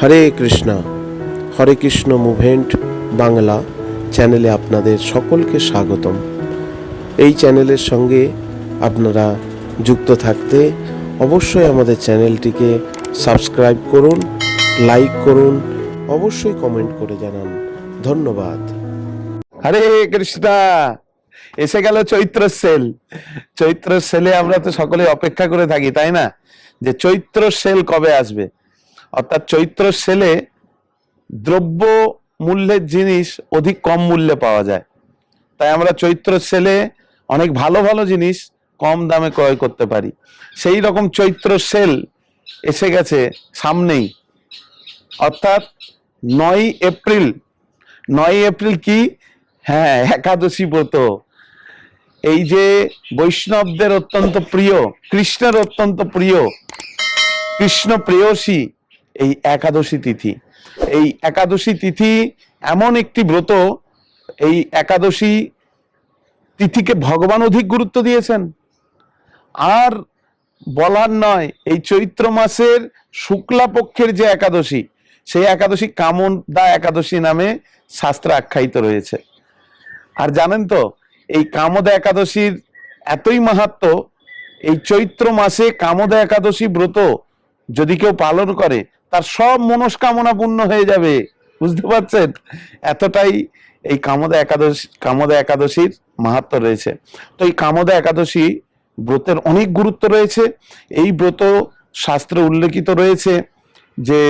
হরে Krishna. Hare Krishna movement Bangla চ্যানেলে আপনাদের সকলকে স্বাগতম। এই চ্যানেলের সঙ্গে আপনারা যুক্ত থাকতে অবশ্যই আমাদের চ্যানেলটিকে সাবস্ক্রাইব করুন, লাইক করুন, অবশ্যই কমেন্ট করে জানান। ধন্যবাদ। হরে কৃষ্ণা, এসে গেল চৈত্র সেল। চৈত্র সেলে আমরা তো সকলে অপেক্ষা করে থাকি, তাই না? যে চৈত্র সেল কবে আসবে? অর্থাৎ চৈত্র সেলে দ্রব্য মূল্যের জিনিস অধিক কম মূল্যে পাওয়া যায়। তাই আমরা চৈত্র সেলে অনেক ভালো ভালো জিনিস কম দামে ক্রয় করতে পারি। সেই রকম চৈত্র সেল এসে গেছে সামনেই। অর্থাৎ নয় এপ্রিল। নয় এপ্রিল কি? হ্যাঁ একাদশী ব্রত। এই যে বৈষ্ণবদের অত্যন্ত প্রিয়, কৃষ্ণের অত্যন্ত প্রিয়, কৃষ্ণ প্রেয়সী এই একাদশী তিথি। এই একাদশী তিথি এমন একটি ব্রত, এই একাদশী তিথিকে ভগবান অধিক গুরুত্ব দিয়েছেন। আর বলার নয়, এই চৈত্র মাসের শুক্লা পক্ষের যে একাদশী, সেই একাদশী কামদা একাদশী নামে শাস্ত্রে আখ্যায়িত রয়েছে। আর জানেন তো, এই কামদা একাদশীর এতই মাহাত্ম, এই চৈত্র মাসে কামদা একাদশী ব্রত যদি কেউ পালন করে তার সব মনস্কামনা পূর্ণ হয়ে যাবে। বুঝতে পারছেন? এতটাই এই কামদা একাদশী, কামদা একাদশীর মাহাত্ম রয়েছে। তো এই কামদা একাদশী ব্রতের অনেক গুরুত্ব রয়েছে। এই ব্রত শাস্ত্রে উল্লেখিত রয়েছে যে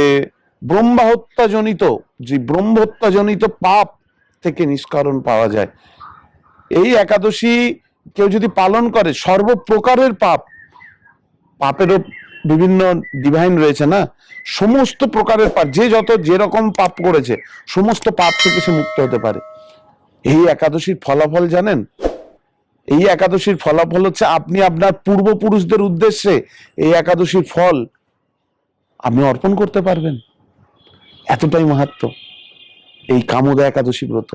ব্রহ্মহত্যাজনিত যে ব্রহ্মহত্যাজনিত পাপ থেকে নিষ্করণ পাওয়া যায়। এই একাদশী কেউ যদি পালন করে, সর্বপ্রকারের পাপ, পাপেরও বিভিন্ন ডিভাইন রয়েছে না, সমস্ত প্রকারের পাপ, যে যত যেরকম পাপ করেছে, সমস্ত পাপ থেকে সে মুক্ত হতে পারে। এই একাদশীর ফলাফল জানেন? এই একাদশীর ফলাফল হচ্ছে আপনি আপনার পূর্বপুরুষদের উদ্দেশ্যে এই একাদশীর ফল আপনি অর্পণ করতে পারবেন। এতটাই মাহাত্ম। এই কামদা একাদশী ব্রত।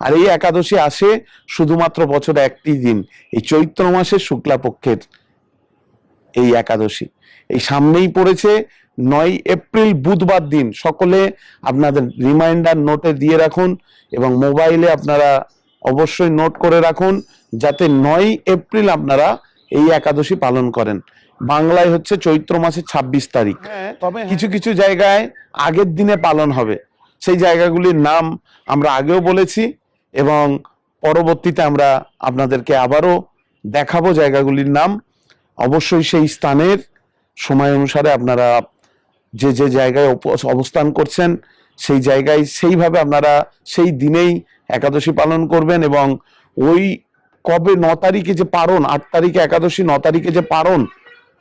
আর এই একাদশী আসে শুধুমাত্র বছরে একটি দিন, এই চৈত্র মাসের শুক্লা পক্ষের এই একাদশী। এই সামনেই পড়েছে নয় এপ্রিল বুধবার দিন। সকলে আপনাদের রিমাইন্ডার নোটে দিয়ে রাখুন এবং মোবাইলে আপনারা অবশ্যই নোট করে রাখুন যাতে নয় এপ্রিল আপনারা এই একাদশী পালন করেন। বাংলায় হচ্ছে চৈত্র মাসের ছাব্বিশ তারিখ। তবে কিছু কিছু জায়গায় আগের দিনে পালন হবে। সেই জায়গাগুলির নাম আমরা আগেও বলেছি এবং পরবর্তীতে আমরা আপনাদেরকে আবারও দেখাবো জায়গাগুলির নাম। অবশ্যই সেই স্থানের সময় অনুসারে আপনারা যে যে জায়গায় অবস্থান করছেন, সেই জায়গায় সেইভাবে আপনারা সেই দিনেই একাদশী পালন করবেন এবং ওই কবে ন তারিখে যে পারণ, আট তারিখে একাদশী, ন তারিখে যে পারণ,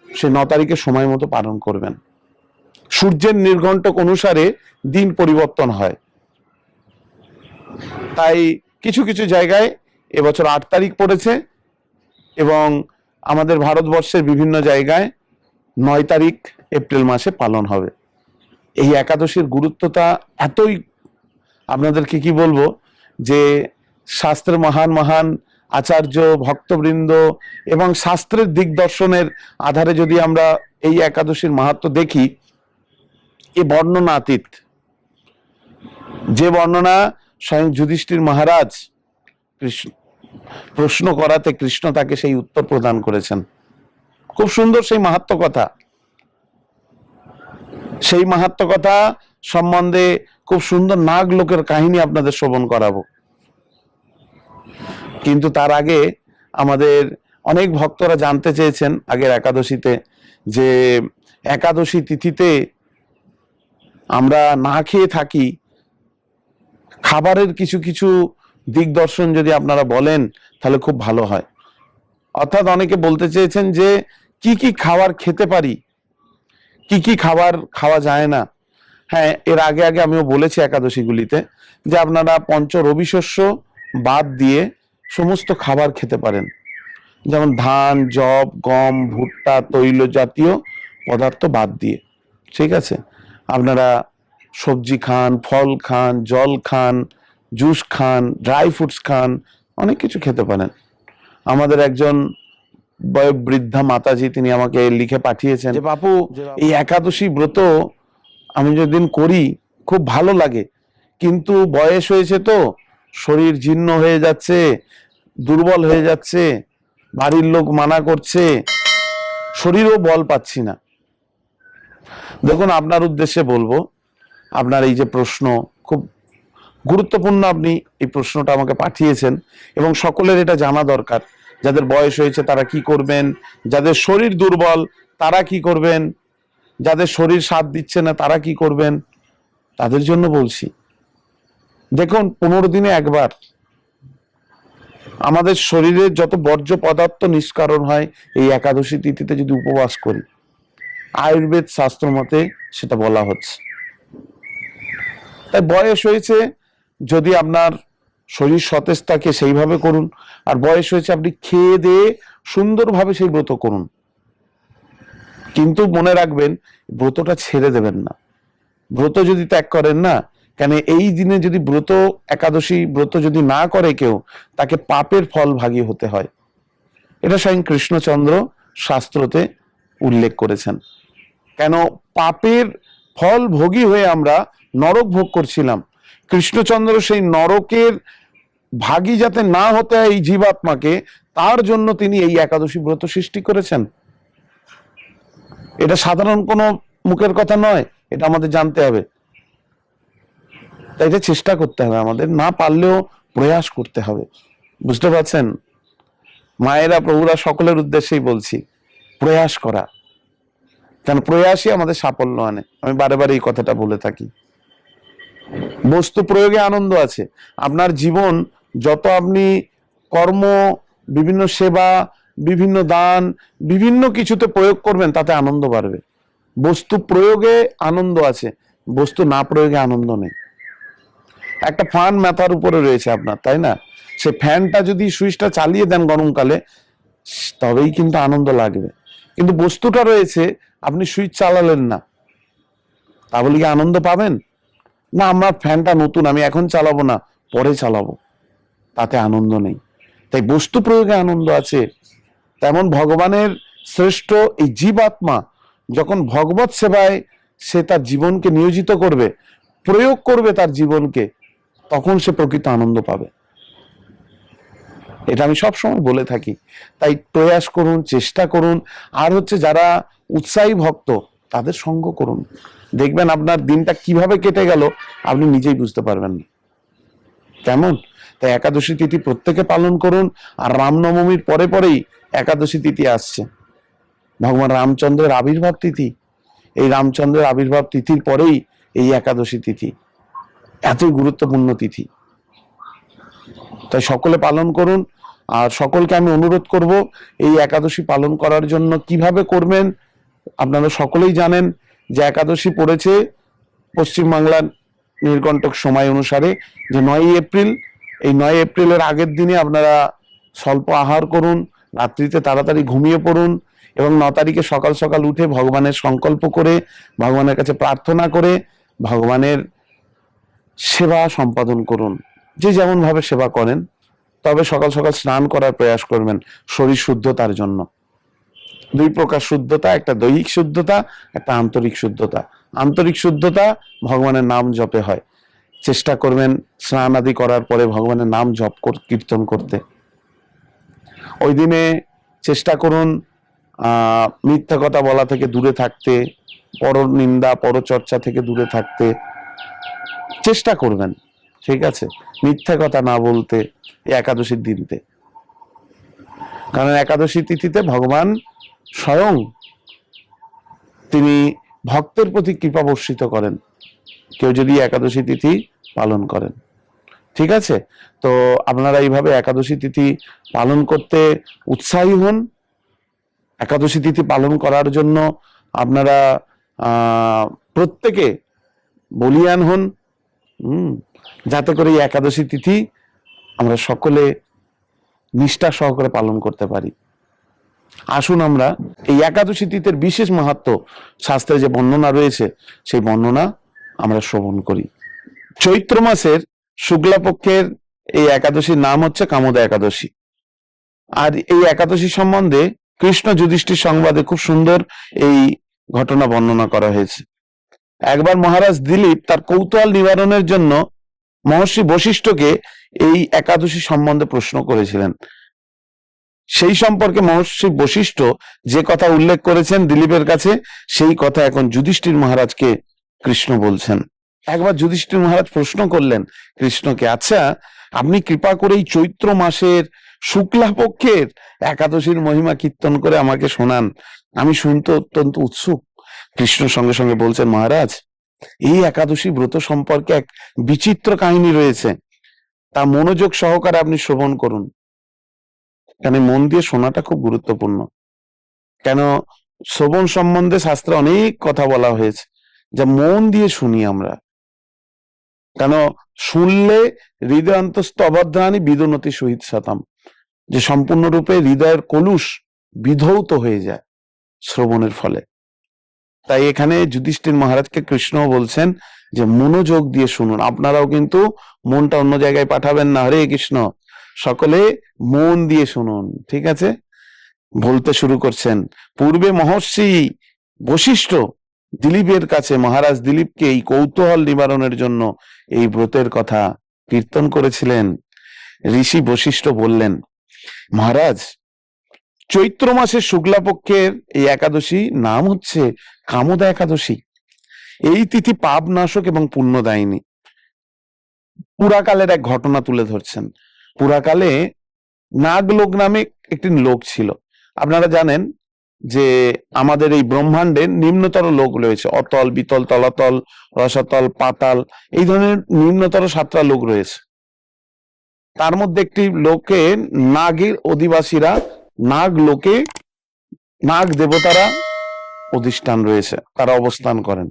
সে ন তারিখে সময় মতো পালন করবেন। সূর্যের নির্ঘণ্টক অনুসারে দিন পরিবর্তন হয়। তাই কিছু কিছু জায়গায় এবছর আট তারিখ পড়েছে এবং আমাদের ভারতবর্ষের বিভিন্ন জায়গায় নয় তারিখ এপ্রিল মাসে পালন হবে। এই একাদশীর গুরুত্বটা এতই আপনাদেরকে কি বলব যে শাস্ত্রের মহান মহান আচার্য, ভক্তবৃন্দ এবং শাস্ত্রের দিগদর্শনের আধারে যদি আমরা এই একাদশীর মাহাত্ম দেখি, এ বর্ণনাতীত যে বর্ণনা স্বয়ং যুধিষ্ঠির মহারাজ কৃষ্ণ প্রশ্ন করাতে কৃষ্ণ তাকে সেই উত্তর প্রদান করেছেন। খুব সুন্দর সেই মাহাত্ম কথা। সেই মাহাত্ম কথা সম্বন্ধে খুব সুন্দর নাগ লোকের কাহিনী আপনাদের শ্রবণ করাবো। কিন্তু তার আগে আমাদের অনেক ভক্তরা জানতে চেয়েছেন আগের একাদশীতে যে একাদশী তিথিতে আমরা না খেয়ে থাকি, খাবারের কিছু কিছু দিগদর্শন যদি আপনারা বলেন, তাহলে খুব ভালো হয়। অর্থাৎ অনেকে বলতে চেয়েছেন যে, কি কি খাবার খেতে পারি? কি কি খাবার খাওয়া যায় না? হ্যাঁ এর আগে আগে আমিও বলেছি একাদশীগুলিতে যে, আপনারা পঞ্চ রবি শস্য বাদ দিয়ে সমস্ত খাবার খেতে পারেন। যেমন ধান জব গম, ভুট্টা, তৈল জাতীয় পদার্থ বাদ দিয়ে। ঠিক আছে? আপনারা সবজি খান, ফল খান, জল খান জুস খান ড্রাই ফ্রুটস খান অনেক কিছু খেতে পারেন। আমাদের একজন বয়োবৃদ্ধা মাতাজি তিনি আমাকে লিখে পাঠিয়েছেন যে বাপু এই একাদশী ব্রত আমি যেদিন করি খুব ভালো লাগে। কিন্তু বয়স হয়েছে তো শরীর জীর্ণ হয়ে যাচ্ছে দুর্বল হয়ে যাচ্ছে বাড়ির লোক মানা করছে শরীরও বল পাচ্ছি না। দেখুন আপনার উদ্দেশ্যে বলব আপনার এই যে প্রশ্ন খুব গুরুত্বপূর্ণ আপনি এই প্রশ্নটা আমাকে পাঠিয়েছেন এবং সকলের এটা জানা দরকার। যাদের বয়স হয়েছে তারা কি করবেন? যাদের শরীর দুর্বল, তারা কি করবেন? যাদের শরীর সাথ দিচ্ছে না, তারা কি করবেন? তাদের জন্য বলছি। দেখুন, পনেরো দিনে একবার আমাদের শরীরের যত বর্জ্য পদার্থ নিষ্কারণ হয়, এই একাদশী তিথিতে যদি উপবাস করি, আয়ুর্বেদ শাস্ত্র মতে সেটা বলা হচ্ছে। তাই বয়স হয়েছে যদি আপনার শরীর সতেজ থাকে, সেইভাবে করুন। আর বয়স হয়েছে, আপনি খেয়ে দিয়ে সুন্দরভাবে সেই ব্রত করুন। কিন্তু মনে রাখবেন, ব্রতটা ছেড়ে দেবেন না। ব্রত যদি ত্যাগ করেন না, কেন এই দিনে যদি ব্রত একাদশী ব্রত যদি না করে কেউ, তাকে পাপের ফল ভাগী হতে হয়। এটা স্বয়ং কৃষ্ণচন্দ্র শাস্ত্রতে উল্লেখ করেছেন। কেন পাপের ফল ভোগী হয়ে আমরা নরক ভোগ করছিলাম কৃষ্ণচন্দ্র সেই নরকের ভাগী যাতে না হতে এই জীবাত্মাকে, তার জন্য তিনি এই একাদশী ব্রত সৃষ্টি করেছেন। এটা সাধারণ কোনো মুখের কথা নয়, এটা আমাদের জানতে হবে। তাই এটা চেষ্টা করতে হবে আমাদের, না পারলেও প্রয়াস করতে হবে। বুঝতে পারছেন? মায়েরা, প্রভুরা সকলের উদ্দেশ্যেই বলছি, প্রয়াস করা। কেন? প্রয়াসই আমাদের সাফল্য আনে। আমি বারে বারে এই কথাটা বলে থাকি। বস্তু প্রয়োগে আনন্দ আছে। আপনার জীবন, যত আপনি কর্ম, বিভিন্ন সেবা, বিভিন্ন দান, বিভিন্ন কিছুতে প্রয়োগ করবেন, তাতে আনন্দ বাড়বে। বস্তু প্রয়োগে আনন্দ আছে, বস্তু না প্রয়োগে আনন্দ নেই। একটা ফ্যান মাথার উপরে রয়েছে আপনার, তাই না? সে ফ্যানটা যদি সুইচটা চালিয়ে দেন গরমকালে, তবেই কিন্তু আনন্দ লাগবে। কিন্তু বস্তুটা রয়েছে, আপনি সুইচ চালালেন না তা বলে কি আনন্দ পাবেন? না, আমার ফ্যানটা নতুন, আমি এখন চালাবো না, পরে চালাবো। তাতে আনন্দ নেই। তাই বস্তু প্রয়োগে আনন্দ আছে। তেমন ভগবানের শ্রেষ্ঠ এই জীবাত্মা যখন ভগবত সেবায় সে তার জীবনকে নিয়োজিত করবে, প্রয়োগ করবে তার জীবনকে, তখন সে প্রকৃত আনন্দ পাবে। এটা আমি সব সময় বলে থাকি। তাই প্রয়াস করুন, চেষ্টা করুন। আর হচ্ছে যারা উৎসাহী ভক্ত তাদের সঙ্গ করুন। দেখবেন আপনার দিনটা কীভাবে কেটে গেল, আপনি নিজেই বুঝতে পারবেন না। কেমন? তাই একাদশী তিথি প্রত্যেকে পালন করুন, আর রামনবমীর পরে পরেই একাদশী তিথি আসছে। ভগবান রামচন্দ্রের আবির্ভাব তিথি। এই রামচন্দ্রের আবির্ভাব তিথির পরেই এই একাদশী তিথি। এতই গুরুত্বপূর্ণ তিথি। তাই সকলে পালন করুন, আর সকলকে আমি অনুরোধ করব, এই একাদশী পালন করার জন্য কীভাবে করবেন আপনারা সকলেই জানেন যে একাদশী পড়েছে পশ্চিমবাংলার নির্কণ্টক সময় অনুসারে যে নয় এপ্রিল, এই নয় এপ্রিলের আগের দিনে আপনারা স্বল্প আহার করুন, রাত্রিতে তাড়াতাড়ি ঘুমিয়ে পড়ুন এবং ন তারিখে সকাল সকাল উঠে ভগবানের সংকল্প করে, ভগবানের কাছে প্রার্থনা করে, ভগবানের সেবা সম্পাদন করুন। যে যেমন ভাবে সেবা করেন, তবে সকাল সকাল স্নান করার প্রয়াস করবেন, শরীর শুদ্ধতার জন্য। দুই প্রকার শুদ্ধতা, একটা দৈহিক শুদ্ধতা, একটা আন্তরিক শুদ্ধতা। আন্তরিক শুদ্ধতা, ভগবানের নাম জপে হয়। চেষ্টা করবেন স্নান আদি করার পরে ভগবানের নাম জপ কীর্তন করতে। ওই দিনে চেষ্টা করুন মিথ্যা কথা বলা থেকে দূরে থাকতে পর নিন্দা পরচর্চা থেকে দূরে থাকতে। চেষ্টা করবেন, ঠিক আছে? মিথ্যা কথা না বলতে, একাদশীর দিনতে। কারণ একাদশী তিথিতে ভগবান স্বয়ং তিনি ভক্তের প্রতি কৃপা বর্ষিত করেন। কেউ যদি একাদশী তিথি পালন করেন। ঠিক আছে? তো আপনারা এইভাবে একাদশী তিথি পালন করতে উৎসাহী হন। একাদশী তিথি পালন করার জন্য আপনারা প্রত্যেকে বলিয়ান হন। হুম, যাতে করে এই একাদশী তিথি আমরা সকলে নিষ্ঠা সহকারে পালন করতে পারি। আসুন আমরা এই একাদশী তিথির বিশেষ মাহাত্ম শাস্ত্রে যে বর্ণনা রয়েছে, সেই বর্ণনা আমরা শ্রবণ করি। চৈত্র মাসের শুক্লাপক্ষের এই একাদশীর নাম হচ্ছে কামদা একাদশী। আর এই একাদশী সম্বন্ধে কৃষ্ণ যুধিষ্ঠির সংবাদে খুব সুন্দর এই ঘটনা বর্ণনা করা হয়েছে। একবার মহারাজ দিলীপ তার কৌতূহল নিবারণের জন্য মহর্ষি বশিষ্ঠকে এই একাদশী সম্বন্ধে প্রশ্ন করেছিলেন। সেই সম্পর্কে মহর্ষি বশিষ্ঠ যে কথা উল্লেখ করেছেন দিলীপের কাছে, সেই কথা এখন যুধিষ্ঠির মহারাজকে কৃষ্ণ বলছেন। একবার যুধিষ্ঠির মহারাজ প্রশ্ন করলেন, কৃষ্ণকে আচ্ছা আপনি কৃপা করে এই চৈত্র মাসের শুক্লা পক্ষের একাদশীর মহিমা কীর্তন করে আমাকে শোনান। আমি শুনতে অত্যন্ত উৎসুক। কৃষ্ণ সঙ্গে সঙ্গে বলছেন, মহারাজ, এই একাদশী ব্রত সম্পর্কে এক বিচিত্র কাহিনী রয়েছে। তা মনোযোগ সহকারে আপনি শ্রবণ করুন। কেন মন দিয়ে শোনাটা খুব গুরুত্বপূর্ণ? কেন শ্রবণ সম্বন্ধে শাস্ত্রে অনেক কথা বলা হয়েছে যা মন দিয়ে শুনি আমরা। কেন শুনলে হৃদয় অন্তস্থ অবধানি বিদনতি সহিত শতাম যে সম্পূর্ণরূপে হৃদয়ের কলুষ বিধৌত হয়ে যায় শ্রবণের ফলে। তাই এখানে যুধিষ্ঠির মহারাজকে কৃষ্ণ বলছেন যে, মনোযোগ দিয়ে শুনুন। আপনারাও কিন্তু মনটা অন্য জায়গায় পাঠাবেন না, হরে কৃষ্ণ। সকলে মন দিয়ে শুনুন, ঠিক আছে? বলতে শুরু করছেন। পূর্বে মহর্ষি বশিষ্ঠ দিলীপের কাছে, মহারাজ দিলীপকে এই কৌতূহল নিবারণের জন্য এই ব্রতের কথা কীর্তন করেছিলেন। ঋষি বশিষ্ঠ বললেন, মহারাজ, চৈত্র মাসের শুক্লাপক্ষের এই একাদশী নাম হচ্ছে কামদা একাদশী। এই তিথি পাপ নাশক এবং পুণ্যদায়িনী। পুরাকালের এক ঘটনা তুলে ধরছেন। পুরাকালে নাগলোক নামে একটি লোক ছিল। আপনারা জানেন যে আমাদের এই ব্রহ্মাণ্ডের নিম্নতর লোক রয়েছে। অতল, বিতল, তলাতল, রসাতল, পাতাল, এই ধরনের নিম্নতর সাতটা লোক রয়েছে। তার মধ্যে একটি লোকে নাগের অধিবাসীরা নাগ লোকে নাগ দেবতারা অধিষ্ঠান রয়েছে, তারা অবস্থান করেন।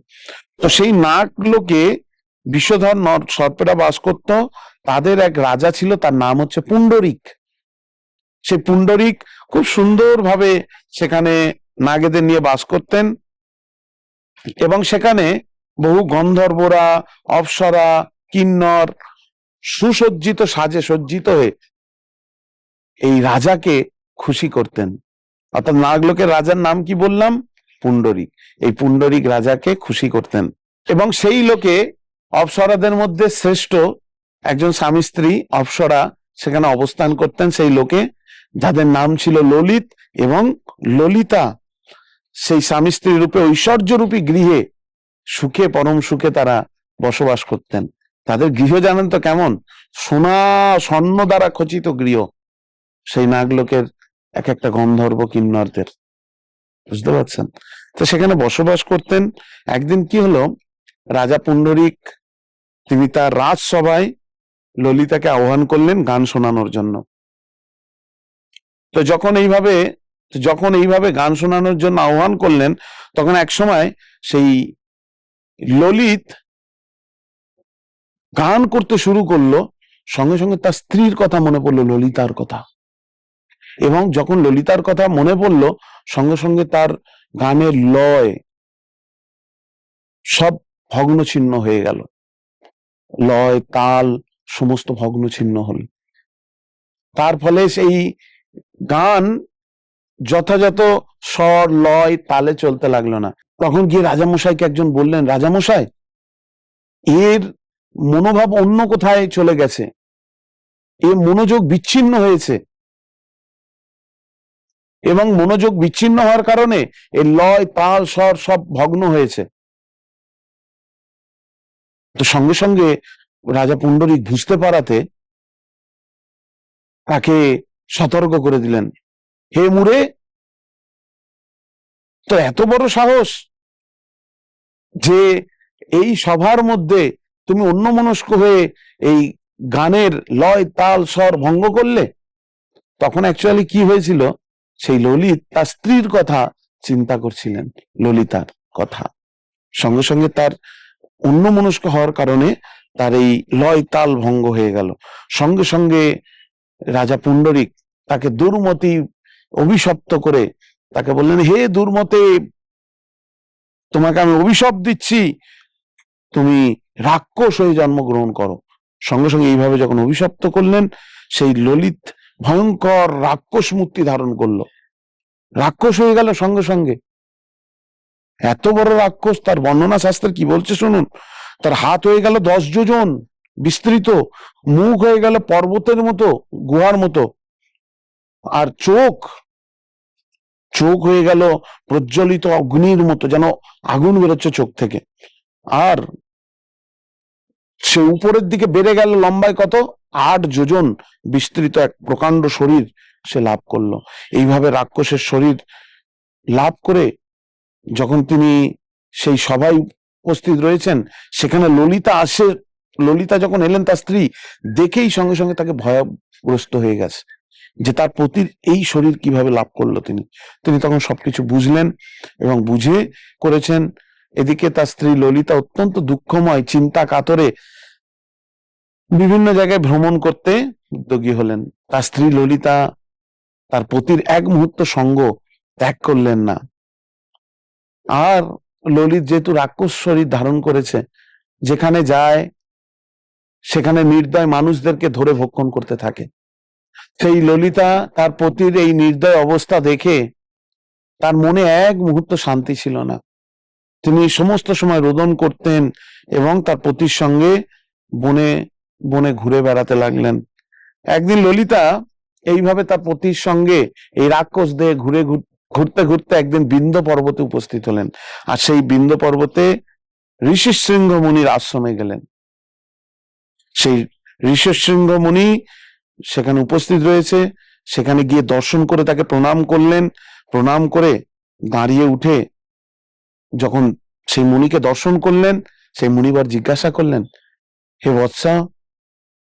তো সেই নাগ লোকে বিশ্বধর সর্পেরা বাস করত। তাদের এক রাজা ছিল, তার নাম হচ্ছে পুণ্ডরিক। সেই পুণ্ডরিক খুব সুন্দরভাবে সেখানে নাগেদের নিয়ে বাস করতেন এবং সেখানে বহু গন্ধর্বরা, অপ্সরা, কিন্নর সুসজ্জিত সাজে সজ্জিত হয়ে এই রাজাকে খুশি করতেন। অর্থাৎ নাগলোকের রাজার নাম কি বললাম? পুণ্ডরিক। এই পুণ্ডরিক রাজাকে খুশি করতেন। এবং সেই লোকে অপ্সরাদের মধ্যে শ্রেষ্ঠ একজন স্বামী স্ত্রী অপ্সরা সেখানে অবস্থান করতেন সেই লোকে, যাদের নাম ছিল ললিত এবং ললিতা। সেই স্বামী স্ত্রী রূপে ঐশ্বর্য রূপী গৃহে সুখে, পরম সুখে তারা বসবাস করতেন। তাদের গৃহ জানেন তো কেমন? সোনা স্বর্ণ দ্বারা খচিত গৃহ। সেই নাগলোকের এক একটা গন্ধর্ব কিন্নরদের। বুঝতে পারছেন? তো সেখানে বসবাস করতেন। একদিন কি হলো? রাজা পুণ্ডরিক, তিনি তার রাজসভায় ললিতাকে আহ্বান করলেন গান শোনানোর জন্য। তো যখন এইভাবে যখন এইভাবে গান শোনানোর জন্য আহ্বান করলেন, তখন এক সময় সেই ললিত গান করতে শুরু করল, সঙ্গে সঙ্গে তার স্ত্রীর কথা মনে পড়ল, ললিতার কথা। এবং যখন ললিতার কথা মনে পড়ল, সঙ্গে সঙ্গে তার গানের লয় সব ভগ্ন ছিন্ন হয়ে গেল। লয়, তাল সমস্ত ভগ্ন ছিন্ন হল। তার ফলে সেই গান যথাযথ স্বর, লয়, তালে চলতে লাগল না। তখন গিয়ে রাজামশাইকে একজন বললেন, রাজামশাই, এর মনোভাব অন্য কোথায় চলে গেছে? এর মনোযোগ বিচ্ছিন্ন হয়েছে। এবং মনোযোগ বিচ্ছিন্ন হওয়ার কারণে এর লয়, তাল, স্বর সব ভগ্ন হয়েছে। তো সঙ্গে সঙ্গে রাজা পুণ্ডরিক বুঝতে পারাতে তাকে সতর্ক করে দিলেন। হে মুরে তো এত বড় সাহস যে এই সভার মধ্যে তুমি অন্য মনস্ক হয়ে এই গানের লয়, তাল, স্বর ভঙ্গ করলে? তখন অ্যাকচুয়ালি কি হয়েছিল? সেই ললিত তার স্ত্রীর কথা চিন্তা করছিলেন, ললিতার কথা। সঙ্গে সঙ্গে তার অন্য মনস্ক হওয়ার কারণে তার এই লয় তাল ভঙ্গ হয়ে গেল। সঙ্গে সঙ্গে রাজা পুণ্ডরিক তাকে দুর্মতি অভিশপ্ত করে তাকে বললেন, হে দুর্মতে, তোমাকে আমি অভিশাপ দিচ্ছি। তুমি রাক্ষস হয়ে জন্মগ্রহণ করো। সঙ্গে সঙ্গে এইভাবে যখন অভিশপ্ত করলেন, সেই ললিত ভয়ঙ্কর রাক্ষস মূর্তি ধারণ করল। রাক্ষস হয়ে গেল সঙ্গে সঙ্গে। এত বড় রাক্ষস, তার বর্ণনা শাস্ত্রে কি বলছে শুনুন। তার হাত হয়ে গেল দশ যোজন, বিস্তৃত, মুখ হয়ে গেল পর্বতের মতো, গুহার মতো। আর চোখ চোখ হয়ে গেল প্রজ্বলিত অগ্নির মতো, যেন আগুন বেরোচ্ছে চোখ থেকে। আর সে উপরের দিকে বেড়ে গেল লম্বায় কত? আট যোজন, বিস্তৃত এক প্রকাণ্ড শরীর সে লাভ করল। এইভাবে রাক্ষসের শরীর লাভ করে যখন তিনি সেই সভায় উপস্থিত রয়েছেন, সেখানে ললিতা আসে, ললিতা যখন এলেন তার স্ত্রী, দেখেই সঙ্গে সঙ্গে তাকে ভয়গ্রস্ত হয়ে গেছে, যে তার পতির এই শরীর কীভাবে লাভ করল তিনি। তিনি তখন সবকিছু বুঝলেন এবং বুঝে করেছেন, এদিকে তার স্ত্রী ললিতা অত্যন্ত দুঃখময় চিন্তা কাতরে বিভিন্ন জায়গায় ভ্রমণ করতে উদ্যোগী হলেন। তার স্ত্রী ললিতা, তার পতির এক মুহূর্ত সঙ্গ ত্যাগ করলেন না। আর ললিত যেহেতু রাক্ষস শরীর ধারণ করেছে, যেখানে যায়, সেখানে নির্দয় মানুষদেরকে ধরে ভক্ষণ করতে থাকে। সেই ললিতা তার পতির এই নির্দয় অবস্থা দেখে তার মনে এক মুহূর্ত শান্তি ছিল না। তিনি সমস্ত সময় রোদন করতেন এবং তার পতির সঙ্গে বনে বনে ঘুরে বেড়াতে লাগলেন। একদিন ললিতা এইভাবে তার পতির সঙ্গে এই রাক্ষস ঘুরে ঘুর- ঘুরতে ঘুরতে একদিন বিন্দ পর্বতে উপস্থিত হলেন। আর সেই বিন্দ পর্বতে ঋষি শৃঙ্গ মুনির আশ্রমে গেলেন। সেই ঋষি শৃঙ্গ মুনি সেখানে উপস্থিত রয়েছে, সেখানে গিয়ে দর্শন করে তাকে প্রণাম করলেন। প্রণাম করে দাঁড়িয়ে উঠে যখন সেই মুনিকে দর্শন করলেন, সেই মুনিবার জিজ্ঞাসা করলেন, হে বৎসা,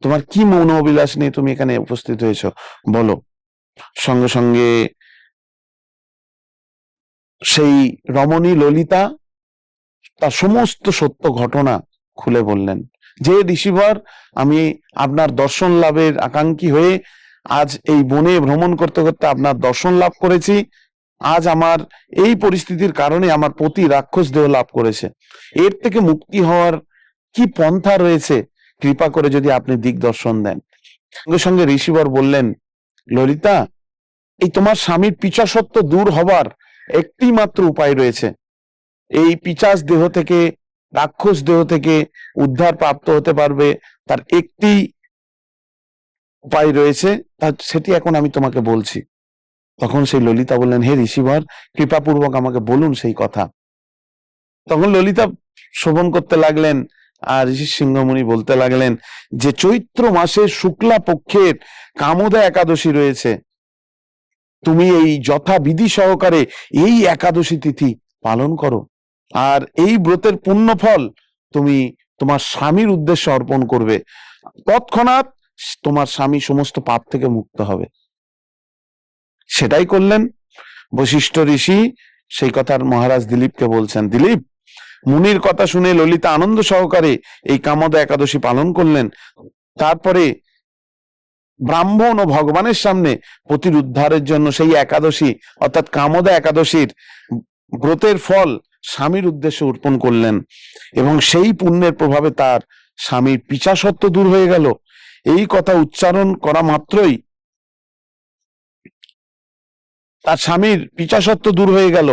তোমার কি মৌন অবিলাস নিয়ে তুমি এখানে উপস্থিত হয়েছ? বলো। সঙ্গে সঙ্গে সেই রমণী ললিতা তার সমস্ত সত্য ঘটনা খুলে বললেন। যে ঋষিবর, আমি আপনার দর্শন লাভের আকাঙ্ক্ষী হয়ে আজ এই বনে ভ্রমণ করতে করতে আপনার দর্শন লাভ করেছি। আজ আমার এই পরিস্থিতির কারণে আমার প্রতি রাক্ষস দেহ লাভ করেছে। এর থেকে মুক্তি হওয়ার কি পন্থা রয়েছে? কৃপা করে যদি আপনি দিগদর্শন দেন। সঙ্গে সঙ্গে ঋষিবর বললেন, ললিতা, এই তোমার স্বামীর পিচাসত্ব দূর হবার একটি মাত্র উপায় রয়েছে। এই পিচাস দেহ থেকে, রাক্ষস দেহ থেকে উদ্ধার প্রাপ্ত হতে পারবে তার একটি উপায় রয়েছে তার সেটি এখন আমি তোমাকে বলছি। তখন সেই ললিতা বললেন, হে ঋষিবর কৃপাপূর্বক আমাকে বলুন সেই কথা। তখন ললিতা শোভন করতে লাগলেন আর ঋষি সিংহমণি বলতে লাগলেন যে, চৈত্র মাসের শুক্লা পক্ষের কামদা একাদশী রয়েছে। তুমি এই যথাবিধি সহকারে এই একাদশী তিথি পালন করো। আর এই ব্রতের পুণ্য ফল তুমি তোমার স্বামীর উদ্দেশ্যে অর্পণ করবে। তৎক্ষণাৎ তোমার স্বামী সমস্ত পাপ থেকে মুক্ত হবে। সেটাই করলেন বশিষ্ঠ ঋষি। সেই কথার মহারাজ দিলীপকে বলছেন, দিলীপ, মুনির কথা শুনে ললিতা আনন্দ সহকারে এই কামদা একাদশী পালন করলেন। তারপরে ব্রাহ্মণ ও ভগবানের সামনে প্রতির উদ্ধারের জন্য সেই একাদশী, অর্থাৎ কামদা একাদশীর ব্রতের ফল স্বামীর উদ্দেশ্যে অর্পণ করলেন এবং সেই পুণ্যের প্রভাবে তার স্বামীর পিছাসত্ব দূর হয়ে গেল। এই কথা উচ্চারণ করা মাত্রই তার স্বামীর পিছাসত্ব দূর হয়ে গেল।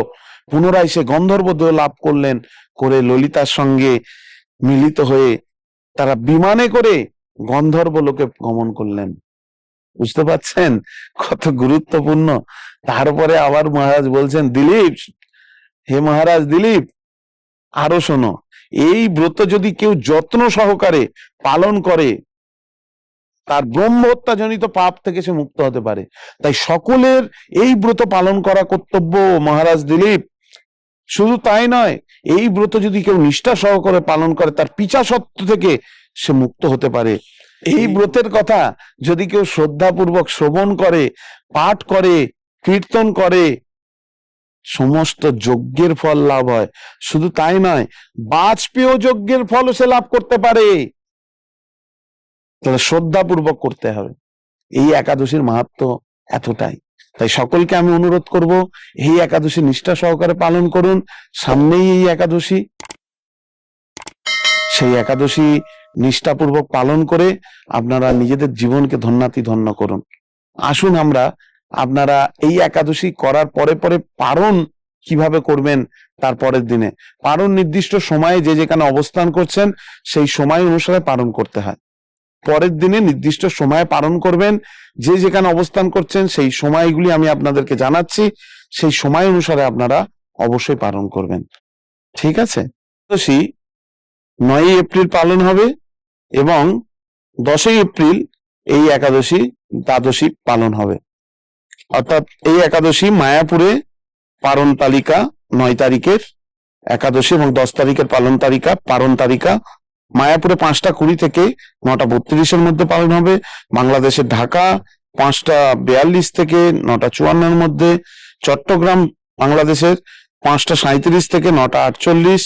পুনরায় সে গন্ধর্ব লাভ করলেন, করে ললিতার সঙ্গে মিলিত হয়ে তারা বিমানে করে গন্ধর্ব লোকে গমন করলেন। বুঝতে পারছেন? কত গুরুত্বপূর্ণ। তারপরে আবার মহারাজ বলছেন, দিলীপ, হে মহারাজ দিলীপ, আরও শোনো, এই ব্রত যদি কেউ যত্ন সহকারে পালন করে, তার ব্রহ্ম হত্যাজনিত পাপ থেকে সে মুক্ত হতে পারে। তাই সকলের এই ব্রত পালন করা কর্তব্য, মহারাজ দিলীপ। শুধু তাই নয়, এই ব্রত যদি কেউ নিষ্ঠা সহকারে পালন করে, তার পিছা সত্য থেকে সে মুক্ত হতে পারে। এই ব্রতের কথা যদি কেউ শ্রদ্ধাপূর্বক শ্রবণ করে, পাঠ করে, কীর্তন করে, সমস্ত যজ্ঞের ফল লাভ হয়। শুধু তাই নয়, বাজপেয় যজ্ঞের ফলও সে লাভ করতে পারে। তাহলে শ্রদ্ধাপূর্বক করতে হবে। এই একাদশীর মাহাত্ম এতটাই। তাই সকলকে আমি অনুরোধ করব, এই একাদশী নিষ্ঠা সহকারে পালন করুন। সামনেই এই একাদশী। সেই একাদশী নিষ্ঠাপূর্বক পালন করে আপনারা নিজেদের জীবনকে ধন্যাতি ধন্য করুন। আসুন আমরা আপনারা এই একাদশী করার পরে পরে পারণ কীভাবে করবেন তার পরের দিনে। পারণ নির্দিষ্ট সময়ে যে যেখানে অবস্থান করছেন, সেই সময় অনুসারে পালন করতে হয়। পরের দিনে নির্দিষ্ট সময়ে পালন করবেন, যে যেখানে অবস্থান করছেন, সেই সময়গুলি আমি আপনাদেরকে জানাচ্ছি। সেই সময় অনুসারে আপনারা অবশ্যই পালন করবেন। ঠিক আছে? একাদশী নয়ই এপ্রিল পালন হবে। এবং দশই এপ্রিল এই একাদশী দ্বাদশী পালন হবে। অর্থাৎ এই একাদশী মায়াপুরে পালন তালিকা নয় তারিখের একাদশী এবং দশ তারিখের পালন তালিকা পালন তালিকা মায়াপুরে পাঁচটা কুড়ি থেকে নটা বত্রিশের মধ্যে পালন হবে। বাংলাদেশের ঢাকা পাঁচটা বিয়াল্লিশ থেকে নটা চুয়ান্নর মধ্যে, চট্টগ্রাম বাংলাদেশের পাঁচটা সাঁইত্রিশ থেকে নটা আটচল্লিশ,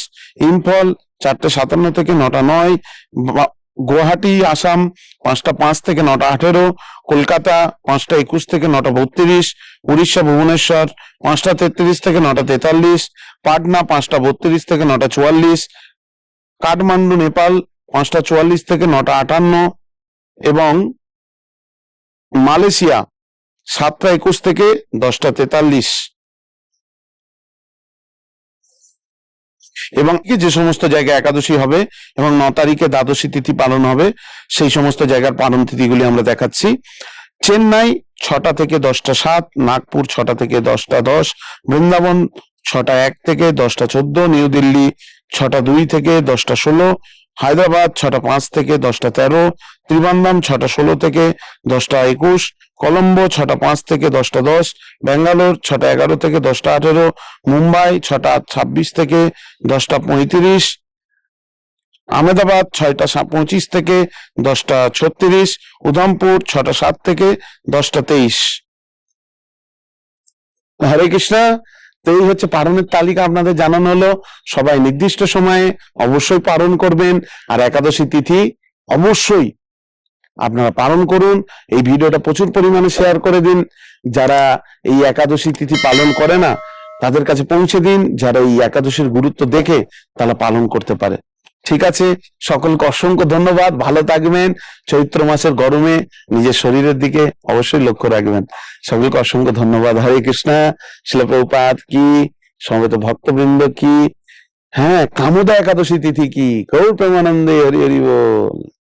ইম্ফল চারটে সাতান্ন থেকে নটা নয় গুয়াহাটি, আসাম পাঁচটা পাঁচ থেকে নটা আঠেরো, কলকাতা পাঁচটা একুশ থেকে নটা বত্রিশ, উড়িষ্যা, ভুবনেশ্বর পাঁচটা তেত্রিশ থেকে নটা তেতাল্লিশ, পাটনা পাঁচটা বত্রিশ থেকে নটা চুয়াল্লিশ, কাঠমান্ডু, নেপাল পাঁচটা চুয়াল্লিশ থেকে নটা আটান্ন এবং মালয়েশিয়া সাতটা একুশ থেকে দশটা তেতাল্লিশ। এবং যে সমস্ত জায়গায় একাদশী হবে এবং ন তারিখে দ্বাদশী তিথি পালন হবে, সেই সমস্ত জায়গার পালন তিথিগুলি আমরা দেখাচ্ছি। চেন্নাই ছটা থেকে দশটা সাত, নাগপুর ছটা থেকে দশটা দশ, বৃন্দাবন ছটা এক থেকে দশটা চোদ্দ, নিউ দিল্লি ছটা দুই থেকে দশটা ষোলো হায়দ্রাবাদ ছটা পাঁচ থেকে দশটা তেরো ত্রিবান্দাম ছটা ষোলো থেকে দশটা একুশ, কলম্বো ছটা পাঁচ থেকে দশটা দশ, ব্যাঙ্গালোর ছটা এগারো থেকে দশটা আঠেরো, মুম্বাই ছটা ছাব্বিশ থেকে দশটা পঁয়ত্রিশ, আহমেদাবাদ ছয়টা পঁচিশ থেকে দশটা ছত্রিশ, উধামপুর ছটা সাত থেকে দশটা তেইশ। হরে কৃষ্ণ। তো এই হচ্ছে পারণের তালিকা আপনাদের জানানো হলো। সবাই নির্দিষ্ট সময়ে অবশ্যই পালন করবেন আর একাদশী তিথি অবশ্যই আপনারা পালন করুন। এই ভিডিওটা প্রচুর পরিমাণে শেয়ার করে দিন। যারা এই একাদশী তিথি পালন করে না, তাদের কাছে পৌঁছে দিন। যারা এই একাদশীর গুরুত্ব দেখে তারা পালন করতে পারে। ঠিক আছে? সকলকে অসংখ্য ধন্যবাদ। ভালো থাকবেন। চৈত্র মাসের গরমে নিজের শরীরের দিকে অবশ্যই লক্ষ্য রাখবেন। সকলকে অসংখ্য ধন্যবাদ। হরে কৃষ্ণা। শিলপ্রপাত কি? সমবেত ভক্তবৃন্দ কি? হ্যাঁ কামদা একাদশী তিথি কি? গৌর প্রেমানন্দে হরি হরি বল।